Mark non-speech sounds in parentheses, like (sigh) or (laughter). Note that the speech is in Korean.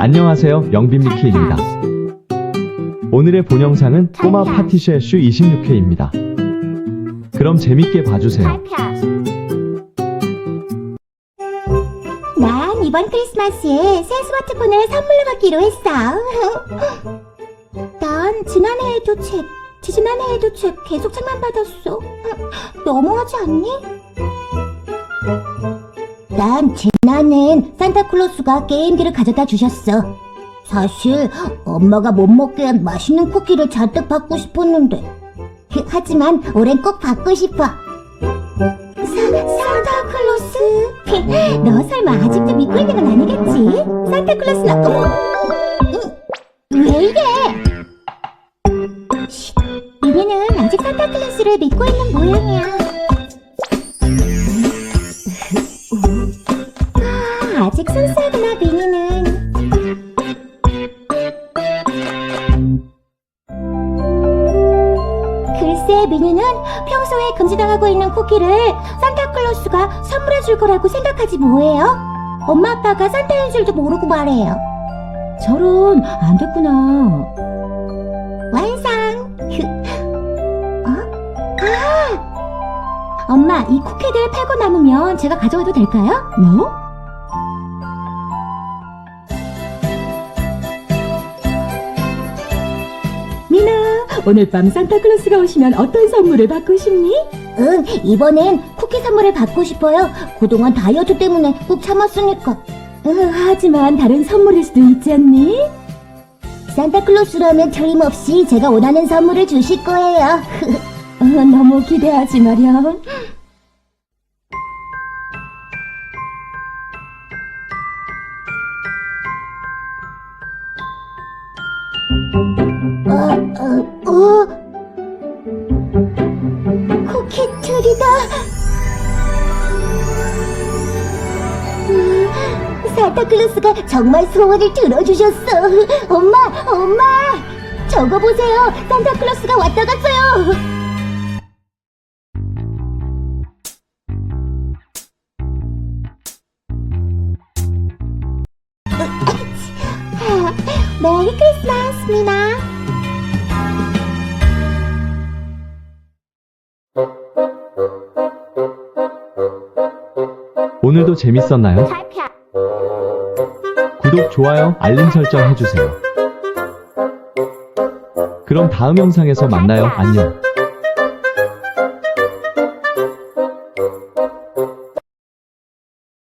안녕하세요. 영빈미키입니다. 오늘의 본 영상은 꼬마 파티쉐 슈 26회입니다. 그럼 재밌게 봐주세요. 난 이번 크리스마스에 새 스마트폰을 선물로 받기로 했어. (laughs) 난 지난해에도 책, 지지난해에도 책 계속 책만 받았어. (laughs) 너무하지 않니? 난지 난해엔 산타클로스가 게임기를 가져다 주셨어. 사실 엄마가 못 먹게 한 맛있는 쿠키를 잔뜩 받고 싶었는데. 하지만 올해는 꼭 받고 싶어. 사, 산타클로스? (laughs) 너 설마 아직도 믿고 있는 건 아니겠지? 산타클로스는 어머 응, 왜 이래? 쉿, 미니는 아직 산타클로스를 믿고 있는 모양이야 글쎄 미니는 평소에 금지당하고 있는 쿠키를 산타클로스가 선물해 줄 거라고 생각하지 뭐예요? 엄마 아빠가 산타인 줄도 모르고 말해요. 저런 안 됐구나. 완성. 어? 아, 엄마 이 쿠키들 팔고 남으면 제가 가져가도 될까요? 뭐? 오늘 밤 산타클로스가 오시면 어떤 선물을 받고 싶니? 응, 이번엔 쿠키 선물을 받고 싶어요. 그동안 다이어트 때문에 꾹 참았으니까. 응, 하지만 다른 선물일 수도 있지 않니? 산타클로스라면 틀림없이 제가 원하는 선물을 주실 거예요. (laughs) 어, 너무 기대하지 마렴. 어, 어, 트리다. 음, 산타클로스가 정말 소원을 들어주셨어. 엄마, 엄마! 저거 보세요. 산타클로스가 왔다 갔어요. 메리 크리스마스, 미나. 오늘도 재밌었나요? 구독, 좋아요, 알림 설정 해주세요. 그럼 다음 영상에서 만나요. 안녕.